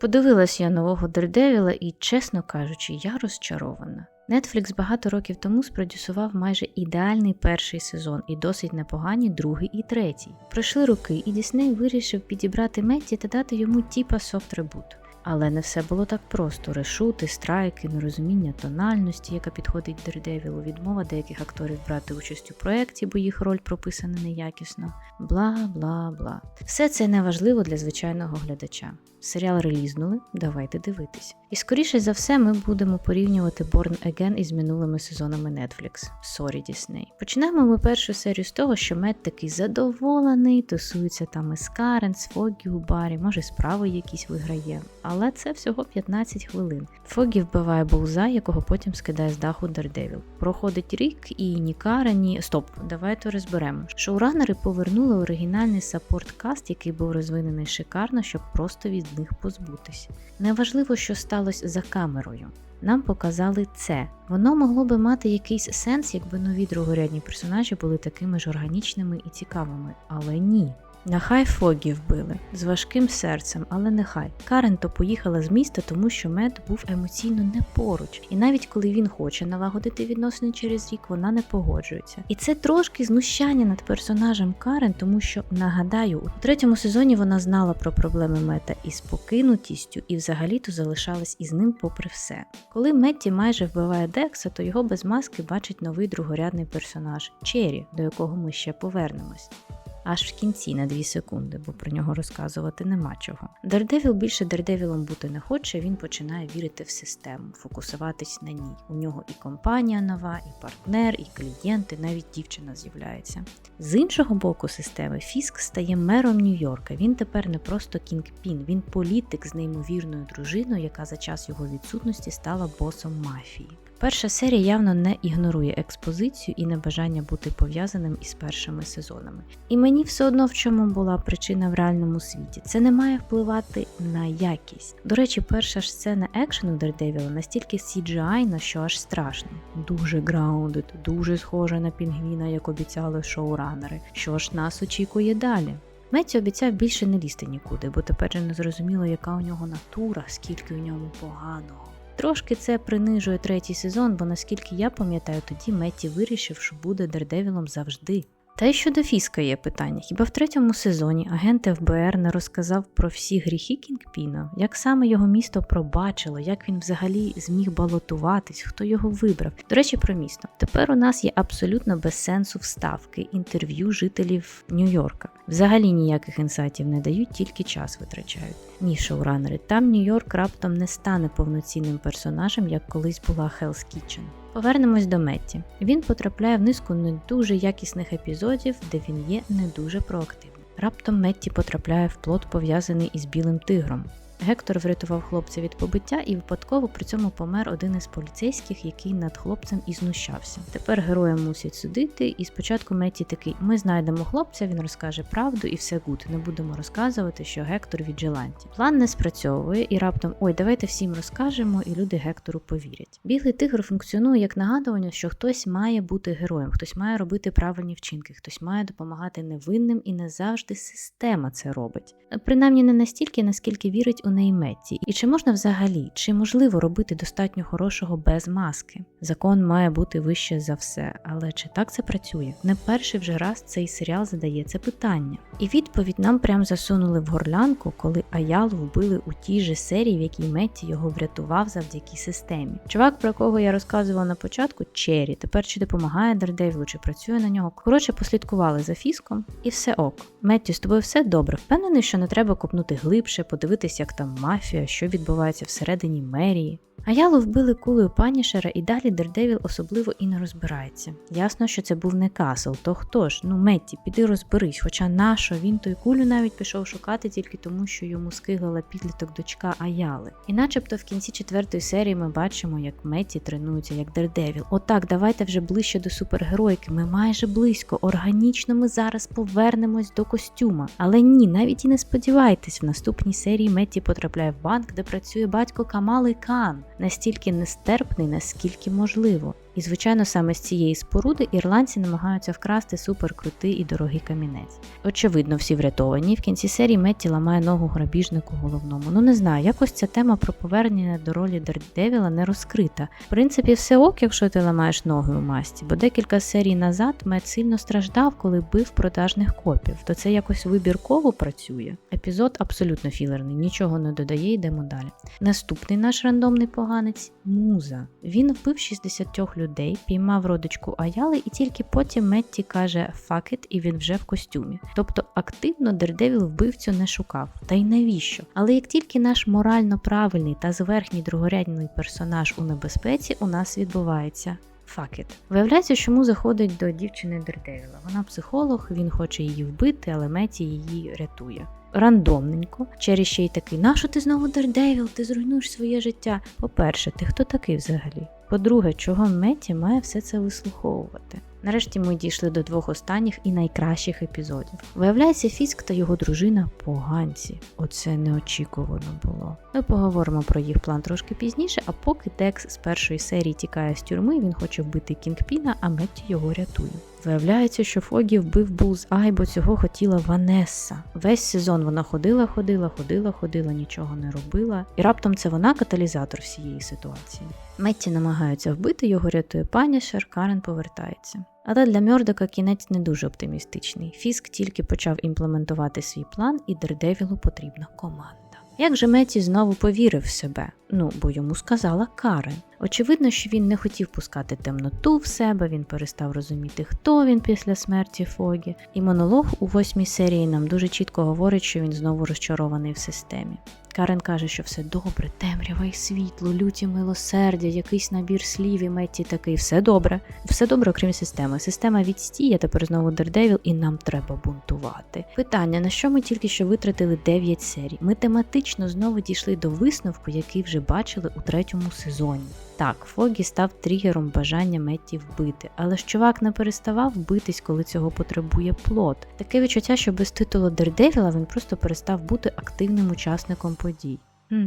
Подивилась я нового Дердевіла і, чесно кажучи, я розчарована. Netflix багато років тому спродюсував майже ідеальний перший сезон і досить непогані другий і третій. Пройшли роки, і Дісней вирішив підібрати Метті та дати йому тіпа софт ребут. Але не все було так просто: решути, страйки, нерозуміння тональності, яка підходить Дердевілу, відмова деяких акторів брати участь у проєкті, бо їх роль прописана неякісно. Бла бла бла. Все це не важливо для звичайного глядача. Серіал релізнули, давайте дивитись. І скоріше за все, ми будемо порівнювати Born Again із минулими сезонами Netflix. Сорі, Дісней. Починаємо ми першу серію з того, що Мед такий задоволений, тусується там із Карен, з Фогі у барі, може справи якісь виграє. Але це всього 15 хвилин. Фогі вбиває Боуза, якого потім скидає з даху Дердевіл. Проходить рік, і ні Карен, ні. Стоп, давайте розберемо. Шоуранери повернули оригінальний саппорт-каст, який був розвинений шикарно, щоб просто від них позбутись. Неважливо, що сталося за камерою. Нам показали це. Воно могло би мати якийсь сенс, якби нові другорядні персонажі були такими ж органічними і цікавими, але ні. Нехай Фогі вбили з важким серцем, але нехай. Карен то поїхала з міста, тому що Мед був емоційно не поруч. І навіть коли він хоче налагодити відносини через рік, вона не погоджується. І це трошки знущання над персонажем Карен, тому що нагадаю, у третьому сезоні вона знала про проблеми Мета із покинутістю і взагалі-то залишалась із ним попри все. Коли Метті майже вбиває Декса, то його без маски бачить новий другорядний персонаж Чері, до якого ми ще повернемось аж в кінці на 2 секунди, бо про нього розказувати нема чого. Дердевіл більше Дердевілом бути не хоче, він починає вірити в систему, фокусуватись на ній. У нього і компанія нова, і партнер, і клієнти, навіть дівчина з'являється. З іншого боку системи Фіск стає мером Нью-Йорка. Він тепер не просто кінгпін, він політик з неймовірною дружиною, яка за час його відсутності стала босом мафії. Перша серія явно не ігнорує експозицію і небажання бути пов'язаним із першими сезонами. І мені все одно в чому була причина в реальному світі. Це не має впливати на якість. До речі, перша ж сцена екшену Дердевіла настільки CGI, що аж страшно. Дуже граундед, дуже схожа на пінгвіна, як обіцяли шоуранери. Що ж нас очікує далі? Меті обіцяв більше не лізти нікуди, бо тепер же не зрозуміло, яка у нього натура, скільки у ньому поганого. Трошки це принижує третій сезон, бо наскільки я пам'ятаю, тоді Метті вирішив, що буде Дердевілом завжди. Та й щодо Фіска є питання. Хіба в третьому сезоні агент ФБР не розказав про всі гріхи Кінгпіна, як саме його місто пробачило, як він взагалі зміг балотуватись, хто його вибрав? До речі, про місто. Тепер у нас є абсолютно без сенсу вставки, інтерв'ю жителів Нью-Йорка. Взагалі ніяких інсайтів не дають, тільки час витрачають. Ні, шоуранери, там Нью-Йорк раптом не стане повноцінним персонажем, як колись була Hell's Kitchen. Повернемось до Метті. Він потрапляє в низку не дуже якісних епізодів, де він є не дуже проактивним. Раптом Метті потрапляє в плод пов'язаний із білим тигром. Гектор врятував хлопця від побиття і випадково при цьому помер один із поліцейських, який над хлопцем і знущався. Тепер героя мусять судити, і спочатку Метті такий: ми знайдемо хлопця, він розкаже правду і все гуд. Не будемо розказувати, що Гектор від Джиланті. План не спрацьовує, і раптом ой, давайте всім розкажемо, і люди Гектору повірять. Білий тигр функціонує як нагадування, що хтось має бути героєм, хтось має робити правильні вчинки, хтось має допомагати невинним, і не завжди система це робить. Принаймні не настільки, наскільки вірить у неї Метті. І чи можна взагалі, чи можливо робити достатньо хорошого без маски? Закон має бути вище за все, але чи так це працює? Не перший вже раз цей серіал задає це питання. І відповідь нам прям засунули в горлянку, коли Аялу вбили у тій же серії, в якій Метті його врятував завдяки системі. Чувак, про кого я розказувала на початку, Черрі, тепер чи допомагає Дердевілу, чи працює на нього. Коротше, послідкували за фіском, і все ок. Метті, з тобою все добре. Впевнений, що не треба копнути глибше, подивитись, як там мафія, що відбувається всередині мерії. Аялу вбили кулею панішера, і далі Дердевіл особливо і не розбирається. Ясно, що це був не Касл, то хто ж? Ну, Метті, піди розберись, хоча нащо він той кулю навіть пішов шукати тільки тому, що йому скигала підліток дочка Аяли. І начебто в кінці четвертої серії ми бачимо, як Метті тренується як Дердевіл. Отак, давайте вже ближче до супергеройки. Ми майже близько. Органічно ми зараз повернемось до костюма. Але ні, навіть і не сподівайтесь, в наступній серії Метті потрапляє в банк, де працює батько Камали Кан настільки нестерпний, наскільки можливо. І, звичайно, саме з цієї споруди ірландці намагаються вкрасти суперкрутий і дорогий камінець. Очевидно, всі врятовані. В кінці серії Метті ламає ногу грабіжнику головному. Ну не знаю, якось ця тема про повернення до ролі Дердевіла не розкрита. В принципі, все ок, якщо ти ламаєш ноги у масті, бо декілька серій назад Мет сильно страждав, коли бив продажних копів, то це якось вибірково працює. Епізод абсолютно філерний, нічого не додає, йдемо далі. Наступний наш рандомний поганець муза. Він вбив 60 людей, піймав родичку Аяли, і тільки потім Метті каже «fuck it» і він вже в костюмі. Тобто активно Дердевіл вбивцю не шукав. Та й навіщо? Але як тільки наш морально правильний та зверхній другорядний персонаж у небезпеці, у нас відбувається. It. Виявляється, що му заходить до дівчини Дердевіла. Вона психолог, він хоче її вбити, але Меті її рятує. Рандомненько, через ще й такий, нащо ти знову Дердевіл, ти зруйнуєш своє життя. По-перше, ти хто такий взагалі? По-друге, чого Меті має все це вислуховувати? Нарешті ми дійшли до двох останніх і найкращих епізодів. Виявляється, Фіск та його дружина поганці. Оце неочікувано було. Ми поговоримо про їх план трошки пізніше, а поки Декс з першої серії тікає з тюрми, він хоче вбити Кінгпіна, а Метті його рятує. Виявляється, що Фогі вбив Булз Ай, бо цього хотіла Ванесса. Весь сезон вона ходила, ходила, ходила, ходила, нічого не робила. І раптом це вона каталізатор всієї ситуації. Метті намагаються вбити, його рятує панішер, Карен повертається. Але для Мьордока кінець не дуже оптимістичний. Фіск тільки почав імплементувати свій план, і Дердевілу потрібна команда. Як же Меті знову повірив в себе? Ну, бо йому сказала Карен. Очевидно, що він не хотів пускати темноту в себе, він перестав розуміти, хто він після смерті Фогі. І монолог у восьмій серії нам дуже чітко говорить, що він знову розчарований в системі. Карен каже, що все добре, темрява і світло, люті милосердя, якийсь набір слів і Метті такий, все добре. Все добре, окрім системи. Система відстіє, тепер знову Дердевіл, і нам треба бунтувати. Питання: на що ми тільки що витратили 9 серій? Ми тематично знову дійшли до висновку, який вже бачили у третьому сезоні. Так, Фогі став тригером бажання Метті вбити, але ж чувак не переставав битись, коли цього потребує плод. Таке відчуття, що без титулу Дердевіла він просто перестав бути активним учасником подій.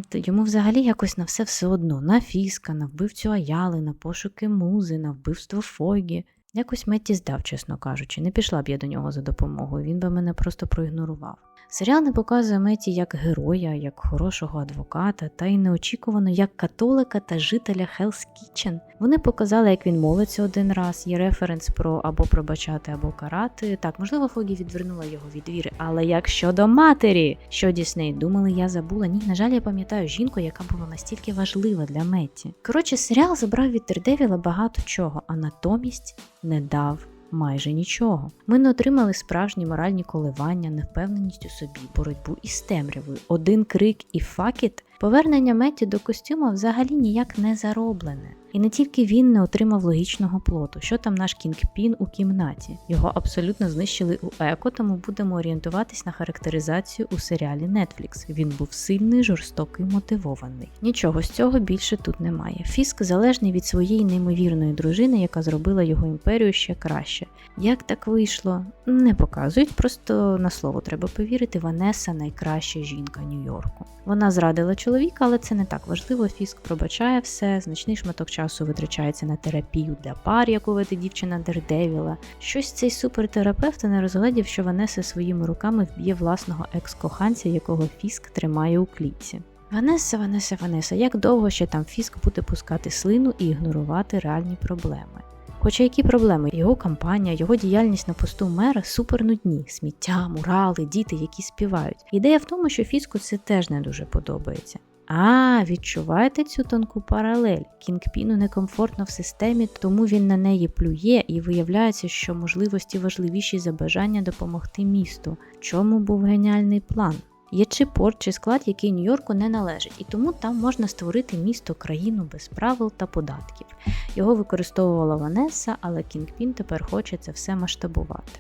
То йому взагалі якось на все все одно: на Фіска, на вбивцю Аяли, на пошуки музи, на вбивство Фогі. Якось Метті здав, чесно кажучи, не пішла б я до нього за допомогою, він би мене просто проігнорував. Серіал не показує Меті як героя, як хорошого адвоката, та й неочікувано як католика та жителя Hell's Kitchen. Вони показали, як він молиться один раз, є референс про або пробачати, або карати. Так, можливо, Фогі відвернула його від віри, але як щодо матері, що Дісней думали, я забула. Ні, на жаль, я пам'ятаю жінку, яка була настільки важлива для Метті. Коротше, серіал забрав від Тердевіла багато чого, а натомість не дав майже нічого. Ми не отримали справжні моральні коливання, невпевненість у собі, боротьбу із темрявою, один крик і факіт. Повернення Меті до костюма взагалі ніяк не зароблене. І не тільки він не отримав логічного плоту, що там наш кінгпін у кімнаті. Його абсолютно знищили у еко, тому будемо орієнтуватись на характеризацію у серіалі Netflix. Він був сильний, жорстокий, мотивований. Нічого з цього більше тут немає. Фіск залежний від своєї неймовірної дружини, яка зробила його імперію ще краще. Як так вийшло? Не показують, просто на слово треба повірити. Ванеса найкраща жінка Нью-Йорку. Вона зрадила чоловіка, але це не так важливо. Фіск пробачає все, значний шматок часу витрачається на терапію для пар, яку веде дівчина Дердевіла. Щось цей супертерапевт не розглядів, що Ванеса своїми руками вб'є власного екс-коханця, якого Фіск тримає у клітці. Ванеса, Ванеса, Ванеса, як довго ще там Фіск буде пускати слину і ігнорувати реальні проблеми? Хоча які проблеми? Його кампанія, його діяльність на посту мера супер нудні: сміття, мурали, діти, які співають. Ідея в тому, що Фіску це теж не дуже подобається. А, відчуваєте цю тонку паралель? Кінгпіну некомфортно в системі, тому він на неї плює і виявляється, що можливості важливіші за бажання допомогти місту. Чому був геніальний план? Є чи порт, чи склад, який Нью-Йорку не належить, і тому там можна створити місто країну без правил та податків. Його використовувала Ванеса, але Кінгпін тепер хоче це все масштабувати.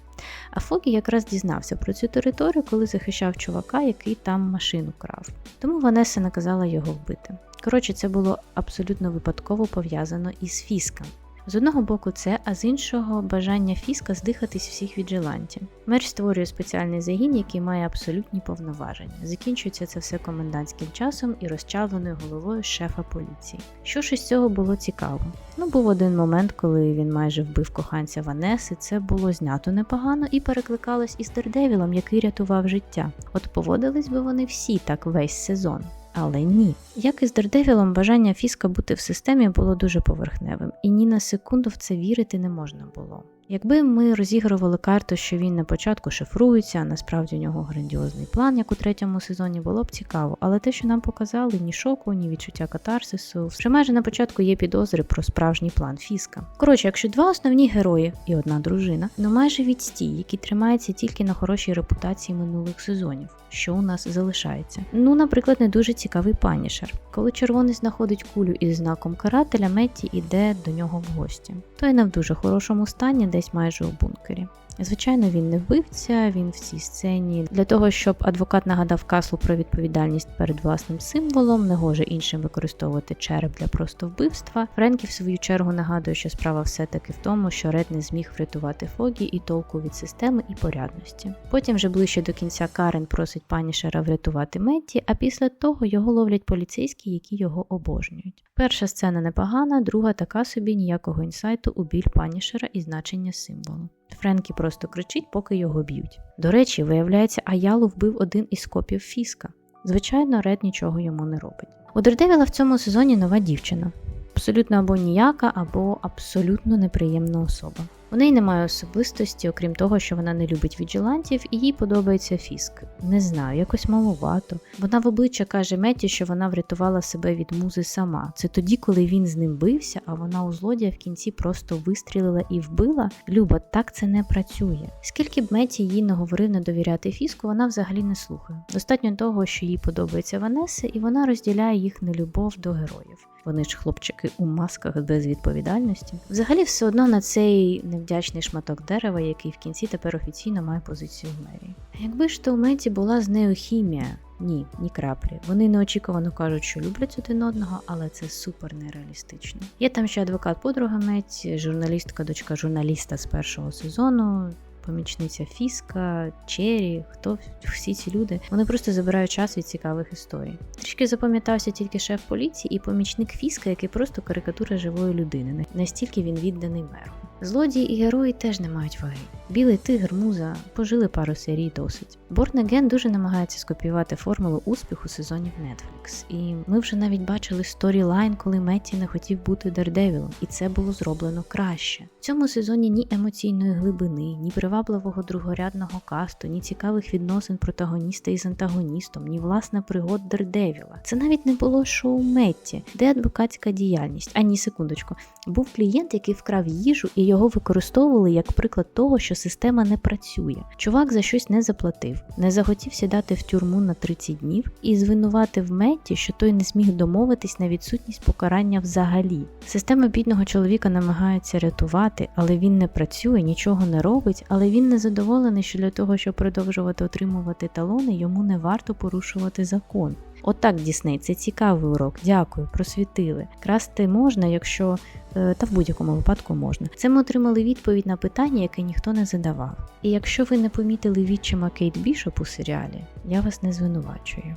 А Фогі якраз дізнався про цю територію, коли захищав чувака, який там машину крав. Тому Ванеса наказала його вбити. Коротше, це було абсолютно випадково пов'язано із Фіском. З одного боку, це, а з іншого бажання фіска здихатись всіх віджилантів. Мерч створює спеціальний загін, який має абсолютні повноваження. Закінчується це все комендантським часом і розчавленою головою шефа поліції. Що ж із цього було цікаво? Ну, був один момент, коли він майже вбив коханця Ванеси. Це було знято непогано і перекликалось із Дердевілом, який рятував життя. От поводились би вони всі так весь сезон. Але ні. Як і з Дердевілом, бажання Фіска бути в системі було дуже поверхневим, і ні на секунду в це вірити не можна було. Якби ми розігрували карту, що він на початку шифрується, а насправді у нього грандіозний план, як у третьому сезоні, було б цікаво, але те, що нам показали, ні шоку, ні відчуття катарсису, вже майже на початку є підозри про справжній план Фіска. Коротше, якщо два основні герої і одна дружина, ну майже відстій, які тримаються тільки на хорошій репутації минулих сезонів. Що у нас залишається? Ну, наприклад, не дуже цікавий панішер. Коли червоний знаходить кулю із знаком карателя, Метті йде до нього в гості. Той не в дуже хорошому стані, десь майже у бункері. Звичайно, він не вбивця, він в цій сцені для того, щоб адвокат нагадав каслу про відповідальність перед власним символом, не гоже іншим використовувати череп для просто вбивства. Френкі, в свою чергу, нагадує, що справа все-таки в тому, що Ред не зміг врятувати Фогі і толку від системи і порядності. Потім, вже ближче до кінця, Карен просить пані Шера врятувати Метті, а після того його ловлять поліцейські, які його обожнюють. Перша сцена непогана, друга така собі ніякого інсайту у біль панішера і значення символу. Френкі просто кричить, поки його б'ють. До речі, виявляється, Аялу вбив один із копів Фіска. Звичайно, Ред нічого йому не робить. У Дердевіла в цьому сезоні нова дівчина. Абсолютно або ніяка, або абсолютно неприємна особа. У неї немає особистості, окрім того, що вона не любить віджилантів, і їй подобається фіск. Не знаю, якось маловато. Вона в обличчя каже Меті, що вона врятувала себе від музи сама. Це тоді, коли він з ним бився, а вона у злодія в кінці просто вистрілила і вбила. Люба, так це не працює. Скільки б Меті їй не говорив не довіряти фіску, вона взагалі не слухає. Достатньо того, що їй подобається Ванеса, і вона розділяє їх нелюбов до героїв. Вони ж хлопчики у масках без відповідальності. Взагалі, все одно на цей невдячний шматок дерева, який в кінці тепер офіційно має позицію в мерії. Якби ж то у Меті була з нею хімія. Ні, ні краплі. Вони неочікувано кажуть, що люблять один одного, але це супер нереалістично. Є там ще адвокат подруга Меті, журналістка, дочка журналіста з першого сезону помічниця Фіска, Чері, хто всі ці люди. Вони просто забирають час від цікавих історій. Трішки запам'ятався тільки шеф поліції і помічник Фіска, який просто карикатура живої людини. Настільки він відданий меру. Злодії і герої теж не мають ваги. Білий тигр, муза пожили пару серій досить. Борнеген дуже намагається скопіювати формулу успіху сезонів Netflix. І ми вже навіть бачили сторілайн, коли Метті не хотів бути Дердевілом, і це було зроблено краще. В цьому сезоні ні емоційної глибини, ні привабливого другорядного касту, ні цікавих відносин протагоніста із антагоністом, ні власне пригод Дердевіла. Це навіть не було шоу Метті, де адвокатська діяльність. А ні, секундочку, був клієнт, який вкрав їжу і його використовували як приклад того, що система не працює. Чувак за щось не заплатив, не захотів сідати в тюрму на 30 днів і звинуватив Метті, що той не зміг домовитись на відсутність покарання взагалі. Система бідного чоловіка намагається рятувати, але він не працює, нічого не робить, але він не задоволений, що для того, щоб продовжувати отримувати талони, йому не варто порушувати закон. Отак, Дісней, це цікавий урок. Дякую, просвітили. Красти можна, якщо е, та в будь-якому випадку можна. Це ми отримали відповідь на питання, яке ніхто не задавав. І якщо ви не помітили відчима Кейт Бішоп у серіалі, я вас не звинувачую.